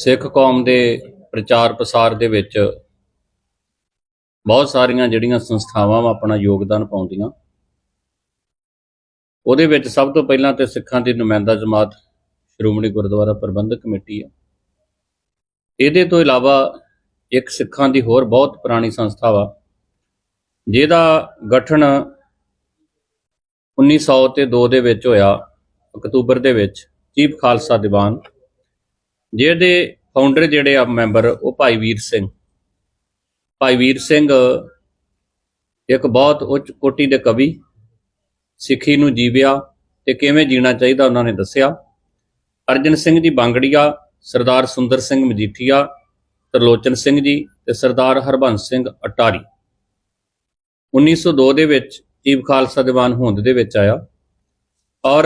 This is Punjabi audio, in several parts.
ਸਿੱਖ ਕੌਮ ਦੇ ਪ੍ਰਚਾਰ ਪ੍ਰਸਾਰ ਦੇ ਵਿੱਚ ਬਹੁਤ ਸਾਰੀਆਂ ਜਿਹੜੀਆਂ ਸੰਸਥਾਵਾਂ ਵਾ ਆਪਣਾ ਯੋਗਦਾਨ ਪਾਉਂਦੀਆਂ। ਉਹਦੇ ਵਿੱਚ ਸਭ ਤੋਂ ਪਹਿਲਾਂ ਤੇ ਸਿੱਖਾਂ ਦੀ ਨੁਮਾਇੰਦਾ ਜਮਾਤ ਸ਼੍ਰੋਮਣੀ ਗੁਰਦੁਆਰਾ ਪ੍ਰਬੰਧਕ ਕਮੇਟੀ ਆ। ਇਹਦੇ ਤੋਂ ਇਲਾਵਾ ਇੱਕ ਸਿੱਖਾਂ ਦੀ ਹੋਰ ਬਹੁਤ ਪੁਰਾਣੀ ਸੰਸਥਾ ਵਾ, ਜਿਹਦਾ ਗਠਨ 1900 ਤੇ 2 ਦੇ ਵਿੱਚ ਹੋਇਆ, ਅਕਤੂਬਰ ਦੇ ਵਿੱਚ, ਚੀਫ ਖਾਲਸਾ ਦੀਵਾਨ ਜਿਹਦੇ ਫਾਊਂਡਰ ਜਿਹੜੇ ਆ ਮੈਂਬਰ ਉਹ ਭਾਈ ਵੀਰ ਸਿੰਘ। ਭਾਈ ਵੀਰ ਸਿੰਘ ਇੱਕ ਬਹੁਤ ਉੱਚ ਕੋਟੀ ਦੇ ਕਵੀ, ਸਿੱਖੀ ਨੂੰ ਜੀਵਿਆ ਤੇ ਕਿਵੇਂ ਜੀਣਾ ਚਾਹੀਦਾ ਉਹਨਾਂ ਨੇ ਦੱਸਿਆ। ਅਰਜਨ ਸਿੰਘ ਜੀ ਬਾਂਗੜੀਆ, ਸਰਦਾਰ ਸੁੰਦਰ ਸਿੰਘ ਮਜੀਠੀਆ, ਤਰਲੋਚਨ ਸਿੰਘ ਜੀ ਤੇ ਸਰਦਾਰ ਹਰਬੰਸ ਸਿੰਘ ਅਟਾਰੀ। 1902 ਦੇ ਵਿੱਚ ਚੀਫ ਖਾਲਸਾ ਦੀਵਾਨ ਹੋਂਦ ਦੇ ਵਿੱਚ ਆਇਆ। ਔਰ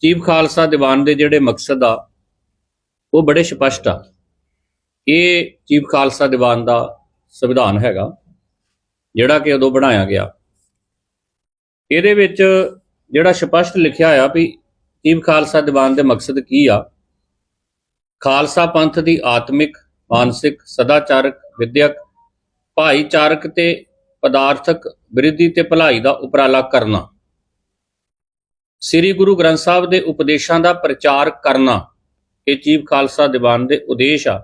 ਚੀਫ ਖਾਲਸਾ ਦੀਵਾਨ ਦੇ ਜਿਹੜੇ ਮਕਸਦ ਆ ਉਹ ਬੜੇ ਸਪਸ਼ਟ ਆ। ਇਹ ਚੀਫ ਖਾਲਸਾ ਦੀਵਾਨ ਦਾ ਸੰਵਿਧਾਨ ਹੈਗਾ, ਜਿਹੜਾ ਕਿ ਉਦੋਂ ਬਣਾਇਆ ਗਿਆ। ਇਹਦੇ ਵਿੱਚ ਜਿਹੜਾ ਸਪਸ਼ਟ ਲਿਖਿਆ ਆ ਵੀ ਚੀਫ ਖਾਲਸਾ ਦੀਵਾਨ ਦੇ ਮਕਸਦ ਕੀ ਆ। ਖਾਲਸਾ ਪੰਥ ਦੀ ਆਤਮਿਕ, ਮਾਨਸਿਕ, ਸਦਾਚਾਰਕ, ਵਿਦਿਅਕ, ਭਾਈਚਾਰਕ ਤੇ ਪਦਾਰਥਕ ਬਿਰਧੀ ਤੇ ਭਲਾਈ ਦਾ ਉਪਰਾਲਾ ਕਰਨਾ। ਸ੍ਰੀ ਗੁਰੂ ਗ੍ਰੰਥ ਸਾਹਿਬ ਦੇ ਉਪਦੇਸ਼ਾਂ ਦਾ ਪ੍ਰਚਾਰ ਕਰਨਾ। ਇਹ ਚੀਫ ਖਾਲਸਾ ਦੀਵਾਨ ਦੇ ਉਦੇਸ਼ ਆ।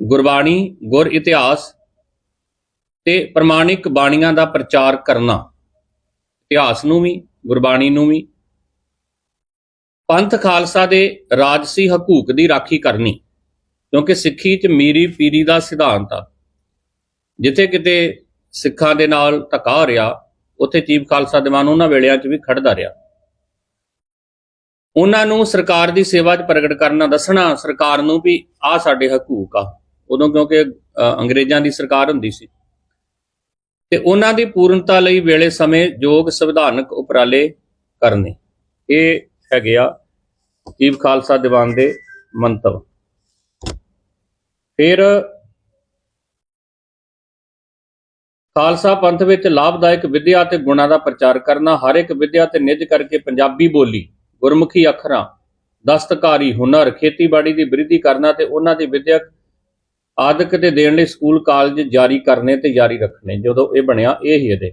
ਗੁਰਬਾਣੀ, ਗੁਰ ਇਤਿਹਾਸ ਤੇ ਪ੍ਰਮਾਣਿਕ ਬਾਣੀਆਂ ਦਾ ਪ੍ਰਚਾਰ ਕਰਨਾ। ਇਤਿਹਾਸ ਨੂੰ ਵੀ, ਗੁਰਬਾਣੀ ਨੂੰ ਵੀ। ਪੰਥ ਖਾਲਸਾ ਦੇ ਰਾਜਸੀ ਹਕੂਕ ਦੀ ਰਾਖੀ ਕਰਨੀ, ਕਿਉਂਕਿ ਸਿੱਖੀ 'ਚ ਮੀਰੀ ਪੀਰੀ ਦਾ ਸਿਧਾਂਤ ਆ। ਜਿੱਥੇ ਕਿਤੇ ਸਿੱਖਾਂ ਦੇ ਨਾਲ ਧੱਕਾ ਹੋ ਰਿਹਾ, ਉੱਥੇ ਚੀਫ ਖਾਲਸਾ ਦੀਵਾਨ ਉਹਨਾਂ ਵੇਲਿਆਂ 'ਚ ਵੀ ਖੜਦਾ ਰਿਹਾ। ਉਹਨਾਂ ਨੂੰ ਸਰਕਾਰ ਦੀ ਸੇਵਾ 'ਚ ਪ੍ਰਗਟ ਕਰਨਾ ਦੱਸਣਾ ਸਰਕਾਰ ਨੂੰ ਵੀ ਆਹ ਸਾਡੇ ਹਕੂਕ ਆ। ਉਦੋਂ ਕਿਉਂਕਿ ਅੰਗਰੇਜ਼ਾਂ ਦੀ ਸਰਕਾਰ ਹੁੰਦੀ ਸੀ। ਤੇ ਉਹਨਾਂ ਦੀ ਪੂਰਨਤਾ ਲਈ ਵੇਲੇ ਸਮੇਂ ਯੋਗ ਸੰਵਿਧਾਨਕ ਉਪਰਾਲੇ ਕਰਨੇ। ਇਹ ਹੈਗੇ ਆ ਚੀਫ ਖਾਲਸਾ ਦੀਵਾਨ ਦੇ ਮੰਤਵ। ਫਿਰ ਖਾਲਸਾ ਪੰਥ ਵਿੱਚ ਲਾਭਦਾਇਕ ਵਿਦਿਆ ਤੇ ਗੁਣਾਂ ਦਾ ਪ੍ਰਚਾਰ ਕਰਨਾ, ਹਰ ਇੱਕ ਵਿਦਿਆ ਤੇ ਨਿੱਜ ਕਰਕੇ ਪੰਜਾਬੀ ਬੋਲੀ ਗੁਰਮੁਖੀ ਅੱਖਰਾਂ, ਦਸਤਕਾਰੀ, ਹੁਨਰ, ਖੇਤੀਬਾੜੀ ਦੀ ਬ੍ਰਿਧੀ ਕਰਨਾ ਤੇ ਉਹਨਾਂ ਦੀ ਵਿਦਿਅਕ ਆਦਿਕ ਤੇ ਦੇਣ ਲਈ ਸਕੂਲ, ਕਾਲਜ ਜਾਰੀ ਕਰਨੇ ਤੇ ਜਾਰੀ ਰੱਖਣੇ, ਜਦੋਂ ਇਹ ਬਣਿਆ ਇਹ ਹੀ ਇਹਦੇ।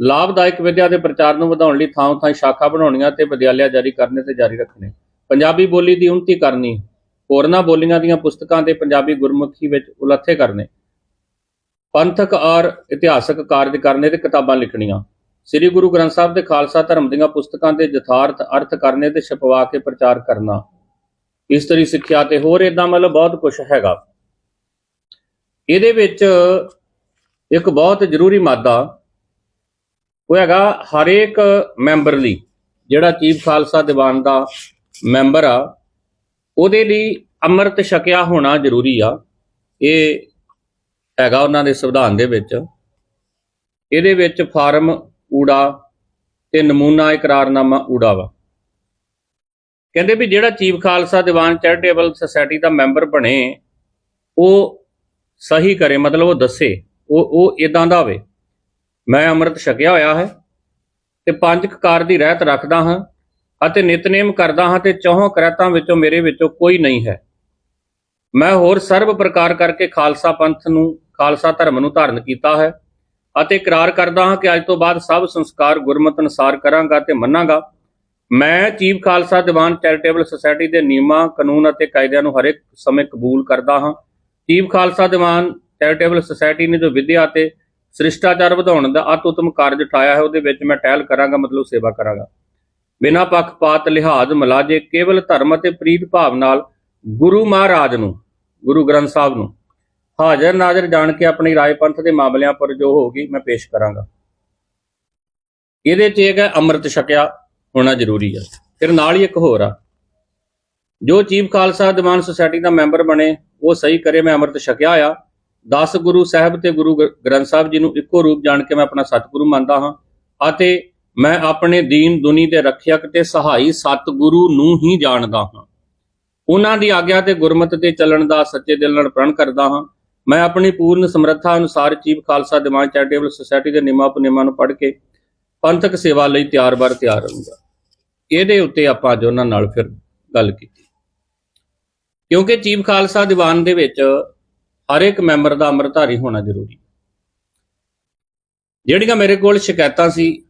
ਲਾਭਦਾਇਕ ਵਿਦਿਆ ਦੇ ਪ੍ਰਚਾਰ ਨੂੰ ਵਧਾਉਣ ਲਈ ਥਾਂ ਥਾਂ ਸ਼ਾਖਾ ਬਣਾਉਣੀਆਂ ਤੇ ਵਿਦਿਆਲਿਆ ਜਾਰੀ ਕਰਨੇ ਤੇ ਜਾਰੀ ਰੱਖਣੇ। ਪੰਜਾਬੀ ਬੋਲੀ ਦੀ ਉન્નਤੀ ਕਰਨੀ, ਹੋਰਨਾਂ ਬੋਲੀਆਂ ਦੀਆਂ ਪੁਸਤਕਾਂ ਤੇ ਪੰਜਾਬੀ ਗੁਰਮੁਖੀ ਵਿੱਚ ਉਲੱਥੇ ਕਰਨੇ, ਪੰਥਕ ਔਰ ਇਤਿਹਾਸਕ ਕਾਰਜ ਕਰਨੇ ਤੇ ਕਿਤਾਬਾਂ ਲਿਖਣੀਆਂ। ਸ੍ਰੀ ਗੁਰੂ ਗ੍ਰੰਥ ਸਾਹਿਬ ਦੇ ਖਾਲਸਾ ਧਰਮ ਦੀਆਂ ਪੁਸਤਕਾਂ ਦੇ ਯਥਾਰਥ ਅਰਥ ਕਰਨੇ ਤੇ ਛਪਵਾ ਕੇ ਪ੍ਰਚਾਰ ਕਰਨਾ। ਇਸਤਰੀ ਸਿੱਖਿਆ ਤੇ ਹੋਰ ਇਦਾਂ ਮਤਲਬ ਬਹੁਤ ਕੁਝ ਹੈਗਾ। ਇਹਦੇ ਵਿੱਚ ਇੱਕ ਬਹੁਤ ਜ਼ਰੂਰੀ ਮਾਦਾ ਉਹ ਹੈਗਾ ਹਰੇਕ ਮੈਂਬਰ ਲਈ, ਜਿਹੜਾ ਚੀਫ ਖਾਲਸਾ ਦੀਵਾਨ ਦਾ ਮੈਂਬਰ ਆ, ਉਹਦੇ ਲਈ ਅੰਮ੍ਰਿਤ ਛਕਿਆ ਹੋਣਾ ਜ਼ਰੂਰੀ ਆ। ਇਹ ਹੈਗਾ ਉਹਨਾਂ ਦੇ ਸੰਵਿਧਾਨ ਦੇ ਵਿੱਚ। ਇਹਦੇ ਵਿੱਚ ਫਾਰਮ ਊੜਾ ਤੇ ਨਮੂਨਾ ਇਕਰਾਰਨਾਮਾ ਊੜਾ ਵਾ। ਕਹਿੰਦੇ ਵੀ ਜਿਹੜਾ chief Khalsa Diwan charitable society ਦਾ ਮੈਂਬਰ ਬਣੇ, ਉਹ ਸਹੀ ਕਰੇ, ਮਤਲਬ ਉਹ ਦੱਸੇ, ਉਹ ਉਹ ਇਦਾਂ ਦਾ ਹੋਵੇ ਮੈਂ ਅੰਮ੍ਰਿਤ ਛਕਿਆ ਹੋਇਆ ਹੈ ਤੇ ਪੰਜ ਕਕਾਰ ਦੀ ਰਹਿਤ ਰੱਖਦਾ ਹਾਂ ਅਤੇ ਨਿਤਨੇਮ ਕਰਦਾ ਹਾਂ ਤੇ ਚੌਹਾਂ ਕਰਤਾਂ ਵਿੱਚੋਂ ਮੇਰੇ ਵਿੱਚੋਂ ਕੋਈ ਨਹੀਂ ਹੈ। ਮੈਂ ਹੋਰ ਸਰਬ ਪ੍ਰਕਾਰ ਕਰਕੇ ਖਾਲਸਾ ਪੰਥ ਨੂੰ, ਖਾਲਸਾ ਧਰਮ ਨੂੰ ਧਾਰਨ ਕੀਤਾ ਹੈ। ਅਤੇ ਇਕਰਾਰ ਕਰਦਾ ਹਾਂ ਕਿ ਅੱਜ ਤੋਂ ਬਾਅਦ ਸਭ ਸੰਸਕਾਰ ਗੁਰਮਤ ਅਨੁਸਾਰ ਕਰਾਂਗਾ ਤੇ ਮੰਨਾਂਗਾ। ਮੈਂ chief Khalsa Diwan charitable society ਦੇ ਨਿਯਮਾਂ, ਕਾਨੂੰਨ ਅਤੇ ਕਾਇਦਿਆਂ ਨੂੰ ਹਰੇਕ ਸਮੇਂ ਕਬੂਲ ਕਰਦਾ ਹਾਂ। Chief Khalsa Diwan charitable society ਨੇ ਜੋ ਵਿਦਿਆ ਅਤੇ ਸ੍ਰਿਸ਼ਟਾਚਾਰ ਵਧਾਉਣ ਦਾ ਅਤ ਉਤਮ ਕਾਰਜ ਉਠਾਇਆ ਹੈ, ਉਹਦੇ ਵਿੱਚ ਮੈਂ ਟਹਿਲ ਕਰਾਂਗਾ, ਮਤਲਬ ਸੇਵਾ ਕਰਾਂਗਾ। ਬਿਨਾਂ ਪੱਖਪਾਤ, ਲਿਹਾਜ਼, ਮਲਾਜੇ, ਕੇਵਲ ਧਰਮ ਅਤੇ ਪ੍ਰੀਤ ਭਾਵ ਨਾਲ ਗੁਰੂ ਮਹਾਰਾਜ ਨੂੰ, ਗੁਰੂ ਗ੍ਰੰਥ ਸਾਹਿਬ ਨੂੰ ਹਾਜ਼ਰ ਨਾਜ਼ਰ ਜਾਣ ਕੇ ਆਪਣੀ ਰਾਏ ਪੰਥ ਦੇ ਮਾਮਲਿਆਂ ਪਰ ਜੋ ਹੋਗੀ ਮੈਂ ਪੇਸ਼ ਕਰਾਂਗਾ। ਇਹਦੇ 'ਚ ਇਹ ਹੈ ਅੰਮ੍ਰਿਤ ਛਕਿਆ ਹੋਣਾ ਜ਼ਰੂਰੀ ਆ ਫਿਰ ਨਾਲ ਹੀ ਇੱਕ ਹੋਰ ਆ। ਜੋ ਚੀਫ ਖਾਲਸਾ ਦੀਵਾਨ ਸੁਸਾਇਟੀ ਦਾ ਮੈਂਬਰ ਬਣੇ, ਉਹ ਸਹੀ ਕਰੇ ਮੈਂ ਅੰਮ੍ਰਿਤ ਛਕਿਆ ਆ। 10 ਗੁਰੂ ਸਾਹਿਬ ਤੇ ਗੁਰੂ ਗ੍ਰੰਥ ਸਾਹਿਬ ਜੀ ਨੂੰ ਇੱਕੋ ਰੂਪ ਜਾਣ ਕੇ ਮੈਂ ਆਪਣਾ ਸਤਿਗੁਰੂ ਮੰਨਦਾ ਹਾਂ ਅਤੇ ਮੈਂ ਆਪਣੇ ਦੀਨ ਦੁਨੀ ਦੇ ਰੱਖਿਅਕ ਤੇ ਸਹਾਈ ਸਤਿਗੁਰੂ ਨੂੰ ਹੀ ਜਾਣਦਾ ਹਾਂ। ਉਹਨਾਂ ਦੀ ਆਗਿਆ ਤੇ ਗੁਰਮਤ ਤੇ ਚੱਲਣ ਦਾ ਸੱਚੇ ਦਿਲ ਨਾਲ ਪ੍ਰਣ ਕਰਦਾ ਹਾਂ। ਮੈਂ ਆਪਣੀ ਪੂਰਨ ਸਮਰੱਥਾ ਅਨੁਸਾਰ chief Khalsa Diwan charitable society ਦੇ ਨਿਯਮਾਂ ਉਪਨਿਯਮਾਂ ਨੂੰ ਪੜ੍ਹ ਕੇ ਪੰਥਕ ਸੇਵਾ ਲਈ ਤਿਆਰ-ਬਰ ਤਿਆਰ ਰਹੂੰਗਾ ਇਹਦੇ ਉੱਤੇ ਆਪਾਂ ਅੱਜ ਉਹਨਾਂ ਨਾਲ ਫਿਰ ਗੱਲ ਕੀਤੀ। ਕਿਉਂਕਿ ਚੀਫ ਖਾਲਸਾ ਦੀਵਾਨ ਦੇ ਵਿੱਚ ਹਰ ਇੱਕ ਮੈਂਬਰ ਦਾ ਅੰਮ੍ਰਿਤਧਾਰੀ ਹੋਣਾ ਜ਼ਰੂਰੀ ਜਿਹੜੀਆਂ ਮੇਰੇ ਕੋਲ ਸ਼ਿਕਾਇਤਾਂ ਸੀ,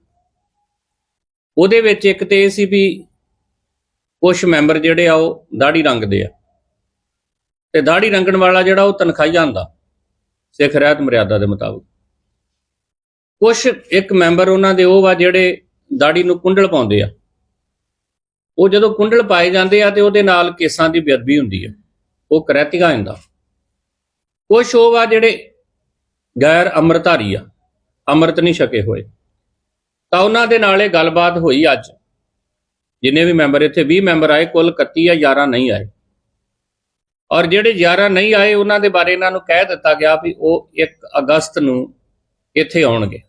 ਉਹਦੇ ਵਿੱਚ ਇੱਕ ਤੇ ਇਹ ਸੀ ਵੀ ਕੁਝ ਮੈਂਬਰ ਜਿਹੜੇ ਆ ਉਹ ਦਾੜੀ ਰੰਗਦੇ ਆ। ਤੇ ਦਾੜੀ ਰੰਗਣ ਵਾਲਾ ਜਿਹੜਾ ਉਹ ਤਨਖਾਹੀਆ ਹੁੰਦਾ, ਸਿੱਖ ਰਹਿਤ ਮਰਿਆਦਾ ਦੇ ਮੁਤਾਬਕ। ਕੁਝ ਇੱਕ ਮੈਂਬਰ ਉਹਨਾਂ ਦੇ, ਉਹ ਵਾ ਜਿਹੜੇ ਦਾੜੀ ਨੂੰ ਕੁੰਡਲ ਪਾਉਂਦੇ ਆ। ਉਹ ਜਦੋਂ ਕੁੰਡਲ ਪਾਏ ਜਾਂਦੇ ਆ ਤੇ ਉਹਦੇ ਨਾਲ ਕੇਸਾਂ ਦੀ ਬੇਅਦਬੀ ਹੁੰਦੀ ਆ। ਉਹ ਕਰੈਤਿਕਾ ਹੁੰਦਾ। ਕੁਝ ਉਹ ਵਾ ਜਿਹੜੇ ਗੈਰ ਅੰਮ੍ਰਿਤਧਾਰੀ ਆ, ਅੰਮ੍ਰਿਤ ਨਹੀਂ ਛਕੇ ਹੋਏ। ਤਾਂ ਉਹਨਾਂ ਦੇ ਨਾਲ ਇਹ ਗੱਲਬਾਤ ਹੋਈ ਅੱਜ। ਜਿੰਨੇ ਵੀ ਮੈਂਬਰ ਇੱਥੇ 20 ਮੈਂਬਰ ਆਏ, ਕੁੱਲ 31 ਜਾਂ 11 ਨਹੀਂ ਆਏ। ਔਰ ਜਿਹੜੇ 11 ਨਹੀਂ ਆਏ, ਉਹਨਾਂ ਦੇ ਬਾਰੇ ਇਹਨਾਂ ਨੂੰ ਕਹਿ ਦਿੱਤਾ ਗਿਆ ਵੀ ਉਹ 1 ਅਗਸਤ ਨੂੰ ਇੱਥੇ ਆਉਣਗੇ।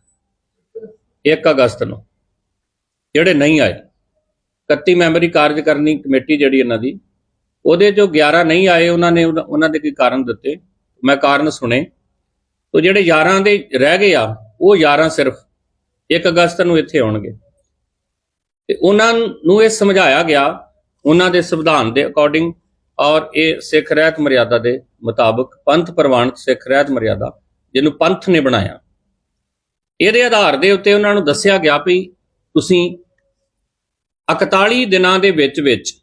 1 ਅਗਸਤ ਨੂੰ। ਜਿਹੜੇ ਨਹੀਂ ਆਏ। 31 ਮੈਂਬਰੀ ਕਾਰਜਕਾਰਨੀ ਕਮੇਟੀ ਜਿਹੜੀ ਇਹਨਾਂ ਦੀ, ਉਹਦੇ ਚੋਂ 11 ਨਹੀਂ ਆਏ, ਉਹਨਾਂ ਨੇ ਉਹਨਾਂ ਉਹਨਾਂ ਦੇ ਕੀ ਕਾਰਨ ਦਿੱਤੇ। ਮੈਂ ਕਾਰਨ ਸੁਣੇ। ਤੋ ਜਿਹੜੇ 11 ਦੇ ਰਹਿ ਗਏ ਆ, ਉਹ 11 ਸਿਰਫ 1 ਅਗਸਤ ਨੂੰ ਇੱਥੇ ਆਉਣਗੇ। ਤੇ ਉਹਨਾਂ ਨੂੰ ਇਹ ਸਮਝਾਇਆ ਗਿਆ, ਉਹਨਾਂ ਦੇ ਸੰਵਿਧਾਨ ਦੇ ਅਕੋਰਡਿੰਗ ਔਰ ਇਹ ਸਿੱਖ ਰਹਿਤ ਮਰਿਆਦਾ ਦੇ ਮੁਤਾਬਕ ਪੰਥ ਪ੍ਰਵਾਨਿਤ ਸਿੱਖ ਰਹਿਤ ਮਰਿਆਦਾ, ਜਿਹਨੂੰ ਪੰਥ ਨੇ ਬਣਾਇਆ। ਇਹਦੇ ਆਧਾਰ ਦੇ ਉੱਤੇ ਉਹਨਾਂ ਨੂੰ ਦੱਸਿਆ ਗਿਆ ਵੀ ਤੁਸੀਂ 41 ਦਿਨਾਂ ਦੇ ਵਿੱਚ ਵਿੱਚ